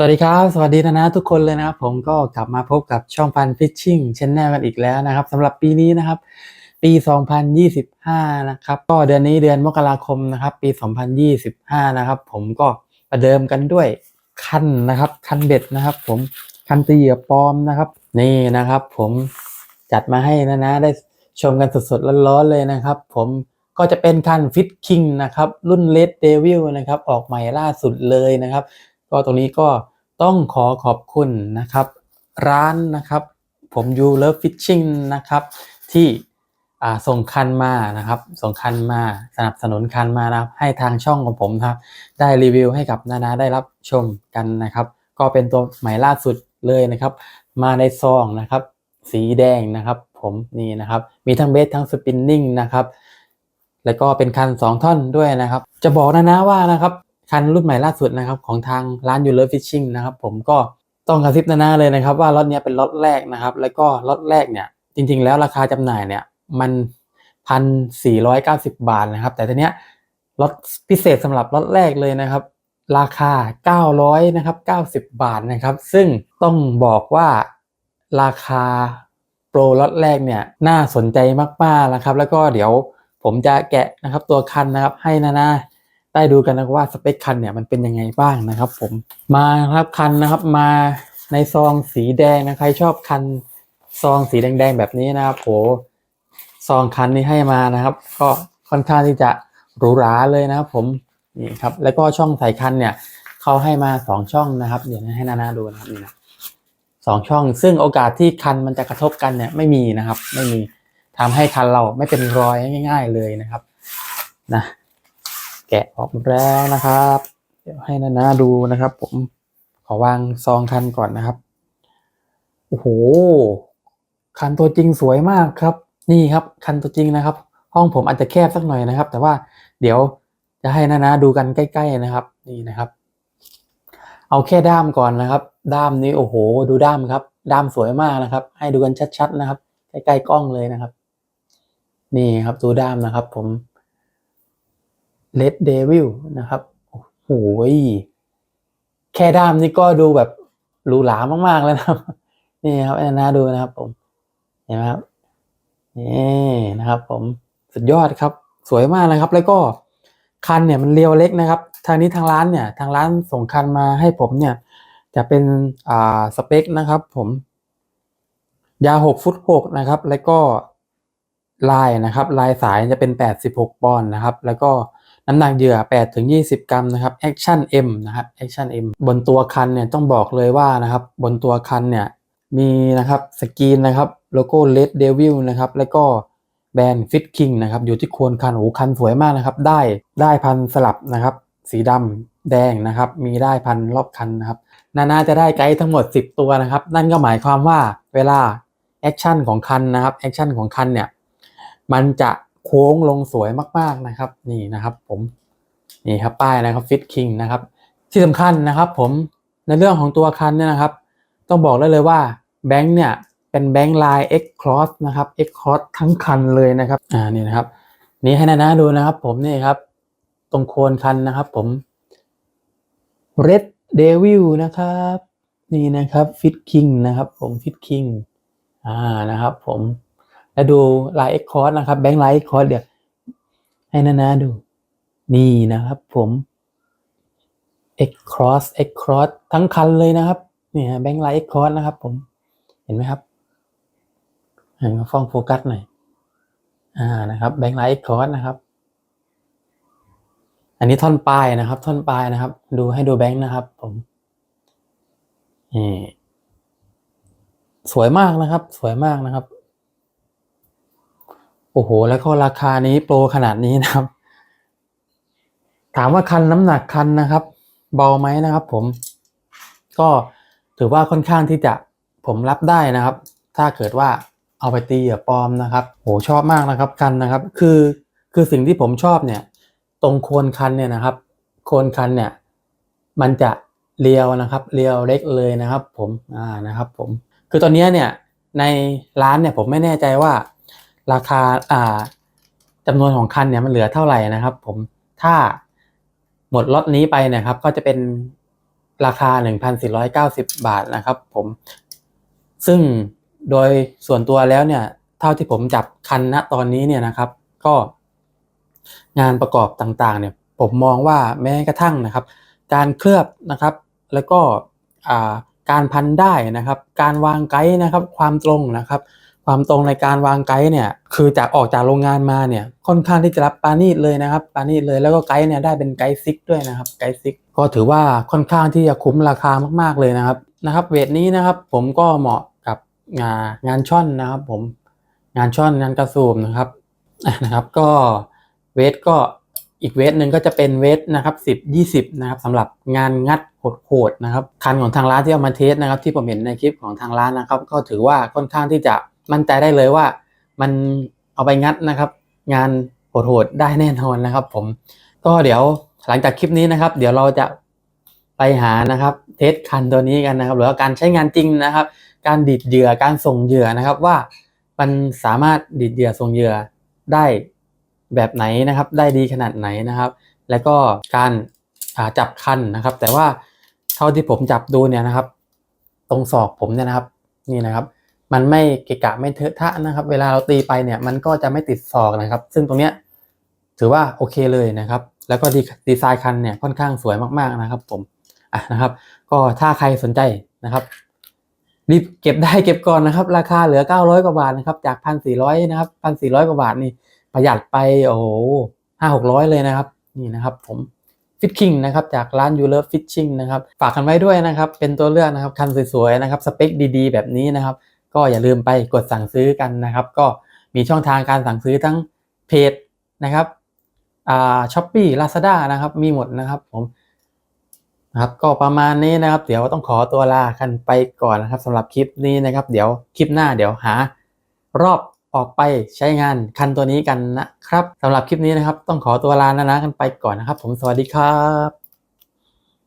สวัสดีครับ สวัสดีนะนะทุกคนเลยนะครับ ผมก็กลับมาพบกับช่องพันฟิชชิ่งชแนลกันอีกแล้วนะครับสำหรับปีนี้นะครับ ปี 2025 นะครับ ก็เดือนนี้เดือนมกราคมนะครับ ปี 2025 นะครับ ผมก็ประเดิมกันด้วยคันนะครับคันเบ็ดนะครับ ผมคันตีเหยื่อปลอมนะครับ นี่นะครับ ผมจัดมาให้นะนะได้ชมกันสดๆร้อนๆเลยนะครับ ผมก็จะเป็นคันฟิตคิงนะครับ รุ่นเลดเดวิลนะครับ ออกใหม่ล่าสุดเลยนะครับ ก็ตรงนี้ก็ต้องขอขอบคุณนะครับ ร้านนะครับ ผมยูเลิฟฟิชชิ่งนะครับ ที่ส่งคันมานะครับ ส่งคันมาสนับสนุนคันมานะครับ ให้ทางช่องของผมครับ ได้รีวิวให้กับนานาได้รับชมกันนะครับ ก็เป็นตัวใหม่ล่าสุดเลยนะครับ มาในซองนะครับ สีแดงนะครับผมนี่นะครับ มีทั้งเบสทั้งสปินนิ่งนะครับ แล้วก็เป็นคัน 2 ท่อนด้วยนะครับ จะบอกนะนะว่านะครับ คันรุ่นใหม่ล่าสุดนะครับของทางร้านยูเลอร์ฟิชชิ่งนะครับผมก็ต้องกระซิบนะนะเลยนะครับ ว่ารถนี้เป็นรถแรกนะครับ แล้วก็รถแรกเนี่ยจริง ๆ แล้วราคาจำหน่ายเนี่ยมันพันสี่ร้อยเก้าสิบบาทนะครับ แต่ทีเนี้ยรถพิเศษสำหรับรถแรกเลยนะครับ ราคา 900นะครับ90 บาทนะครับ ซึ่งต้องบอกว่าราคาโปรรถแรกเนี่ยน่าสนใจมากๆนะครับ แล้วก็เดี๋ยวผมจะแกะนะครับตัวคันนะครับให้นานา ได้ดูกันนะว่าสเปคคันเนี่ยมันเป็นยังไงบ้างนะครับ ผมมาครับคันนะครับมาในซองสีแดงนะใครชอบคันซองสีแดงๆแบบนี้นะครับโหซองคันนี้ให้มานะครับ ก็ค่อนข้างที่จะหรูหราเลยนะครับผมนี่ครับ แล้วก็ช่องใส่คันเนี่ยเขาให้มาสองช่องนะครับ เดี๋ยวให้นานาดูนะครับนี่นะสองช่อง ซึ่งโอกาสที่คันมันจะกระทบกันเนี่ยไม่มีนะครับ ไม่มีทำให้คันเราไม่เป็นรอยง่าย ๆเลยนะครับ นะ แกะออกหมดแล้วนะครับ เดี๋ยวให้นานาดูนะครับ ผมขอวางซองคันก่อนนะครับโอ้โหคันตัวจริงสวยมากครับ นี่ครับคันตัวจริงนะครับ ห้องผมอาจจะแคบสักหน่อยนะครับ แต่ว่าเดี๋ยวจะให้นานาดูกันใกล้ ๆนะครับ นี่นะครับ เอาแค่ด้ามก่อนนะครับ ด้ามนี้โอ้โห ดูด้ามครับ ด้ามสวยมากนะครับ ให้ดูกันชัดๆนะครับ ใกล้ๆกล้องเลยนะครับ นี่ครับดูด้ามนะครับ ผม Red Devil นะครับ โอ้โหแค่ด้ามนี่ก็ดูแบบหรูหรามากๆแล้วนะครับ นี่ครับให้นนาดูนะครับ ผม เห็นไหมครับ นี่นะครับ ผม สุดยอดครับ สวยมากนะครับ แล้วก็คันเนี่ยมันเรียวเล็กนะครับ ทางนี้ทางร้านเนี่ย ทางร้านส่งคันมาให้ผมเนี่ย จะเป็นอ่าสเปคนะครับ ผม ยาว6ฟุต6นะครับ แล้วก็ลายนะครับ ลายสายจะเป็น86ปอนด์นะครับ แล้วก็ น้ำหนักเหยื่อ 8 ถึง 20 กรัมนะครับ Action M นะครับ Action M บนตัวคันเนี่ยต้องบอกเลยว่านะครับ บนตัวคันเนี่ยมีนะครับสกรีนนะครับโลโก้ Red Devil นะครับ แล้วก็แบรนด์ Fit King นะครับ อยู่ที่โคนคันโอ้คันสวยมากนะครับ ได้ได้พันสลับนะครับ สีดำแดงนะครับ มีได้พันรอบคันนะครับ นานาจะได้ไกด์ทั้งหมด 10 ตัวนะครับ นั่นก็หมายความว่าเวลาแอคชั่นของคันนะครับแอคชั่นของคันเนี่ยมันจะ โค้งลงสวยมากๆนะครับนี่นะครับ ผมนี่ครับป้ายนะครับ Fit King นะครับ ที่สำคัญนะครับ ผมในเรื่องของตัวคันเนี่ยนะครับ ต้องบอกได้เลยว่าแบงค์เนี่ยเป็นแบงค์ลาย X Cross นะครับ X Cross ทั้งคันเลยนะครับอ่านี่นะครับ นี่ให้นานาดูนะครับ ผมนี่ครับ ตรงโคนคันนะครับ ผม Red Devil นะครับ นี่นะครับ Fit King นะครับ ผม Fit King อ่านะครับ ผม แล้วดูลาย X Cross นะครับแบงค์ไลาย X Cross เดี๋ยวให้นานาดู นี่นะครับผม X Cross X Cross ทั้งคันเลยนะครับนี่ฮะแบงค์ไลท์ X Cross นะครับ ผมเห็นไหมครับหันมาฟ้องโฟกัสหน่อยอ่านะครับแบงค์ไลท์ X Cross นะครับ อันนี้ท่อนปลายนะครับ ท่อนปลายนะครับ ดูให้ดูแบงค์นะครับ ผมนี่สวยมากนะครับ สวยมากนะครับ อ้โห แล้วก็ราคานี้โปรขนาดนี้นะครับ ถามว่าคันน้ำหนักคันนะครับ เบาไหมนะครับ ผม ก็ถือว่าค่อนข้างที่จะผมรับได้นะครับ ถ้าเกิดว่าเอาไปตีเหยื่อปลอมนะครับโหชอบมากนะครับคันนะครับ คือคือสิ่งที่ผมชอบเนี่ย ตรงโคนคันเนี่ยนะครับ โคนคันเนี่ย มันจะเรียวนะครับ เรียวเล็กเลยนะครับ ผมอ่านะครับ ผม คือตอนนี้เนี่ยในร้านเนี่ยผมไม่แน่ใจว่า ราคาอ่าจำนวนของคันเนี่ยมันเหลือเท่าไหร่นะครับ ผมถ้าหมดล็อตนี้ไปนะครับ ก็จะเป็นราคา 1,490 บาทนะครับ ผม ซึ่งโดยส่วนตัวแล้วเนี่ย เท่าที่ผมจับคันณตอนนี้เนี่ยนะครับ ก็งานประกอบต่างๆ เนี่ย ผมมองว่าแม้กระทั่งนะครับ การเคลือบนะครับ แล้วก็การพันได้นะครับ การวางไกด์นะครับ ความตรงนะครับ ความตรงในการวางไกด์เนี่ยคือจากออกจากโรงงานมาเนี่ยค่อนข้างที่จะรับปานีตเลยนะครับปานีตเลยแล้วก็ไกด์เนี่ยได้เป็นไกด์ซิกด้วยนะครับไกด์ซิกก็ถือว่าค่อนข้างที่จะคุ้มราคามากๆเลยนะครับนะครับเวทนี้นะครับผมก็เหมาะกับงานงานช่อนนะครับ ผมงานช่อนงานกระสูมนะครับนะครับ ก็เวทก็อีกเวทหนึ่งก็จะเป็นเวทนะครับสิบยี่สิบนะครับสำหรับงานงัดโหดๆนะครับคันของทางร้านที่เอามาเทสนะครับ ที่ผมเห็นในคลิปของทางร้านนะครับ ก็ถือว่าค่อนข้างที่จะ มั่นใจได้เลยว่ามันเอาไปงัดนะครับ งานโหดๆได้แน่นอนนะครับ ผมก็เดี๋ยวหลังจากคลิปนี้นะครับ เดี๋ยวเราจะไปหานะครับเทสคันตัวนี้กันนะครับ หรือว่าการใช้งานจริงนะครับ การดีดเหยื่อการส่งเหยื่อนะครับว่ามันสามารถดีดเหยื่อส่งเหยื่อได้แบบไหนนะครับ ได้ดีขนาดไหนนะครับ แล้วก็การาจับคันนะครับ แต่ว่าเท่าที่ผมจับดูเนี่ยนะครับ ตรงศอกผมเนี่ยนะครับ นี่นะครับ มันไม่เกะกะไม่เทอะทะนะครับ เวลาเราตีไปเนี่ยมันก็จะไม่ติดศอกนะครับ ซึ่งตรงเนี้ยถือว่าโอเคเลยนะครับ แล้วก็ดีดีไซน์คันเนี่ยค่อนข้างสวยมากๆนะครับ ผมอะนะครับ ก็ถ้าใครสนใจนะครับรีบเก็บได้เก็บก่อนนะครับ ราคาเหลือ 900 กว่าบาทนะครับ จาก 1,400 นะครับ 1,400 กว่าบาทนี่ประหยัดไปโอ้โหห้าหกร้อยเลยนะครับ นี่นะครับผมฟิตคิงนะครับจากร้านยูเลอร์ฟิชชิงนะครับ ฝากกันไว้ด้วยนะครับ เป็นตัวเลือกนะครับ คันสวยๆนะครับ สเปคดีๆ แบบนี้นะครับ ก็อย่าลืมไปกดสั่งซื้อกันนะครับ ก็มีช่องทางการสั่งซื้อทั้งเพจนะครับอ่าช้อปปี้ลาซาด้านะครับ มีหมดนะครับผมนะครับ ก็ประมาณนี้นะครับ เดี๋ยวต้องขอตัวลากันไปก่อนนะครับสำหรับคลิปนี้นะครับ เดี๋ยวคลิปหน้าเดี๋ยวหา รอบออกไปใช้งานคันตัวนี้กันนะครับสำหรับคลิปนี้นะครับ ต้องขอตัวลานะนะกันไปก่อนนะครับ ผมสวัสดีครับ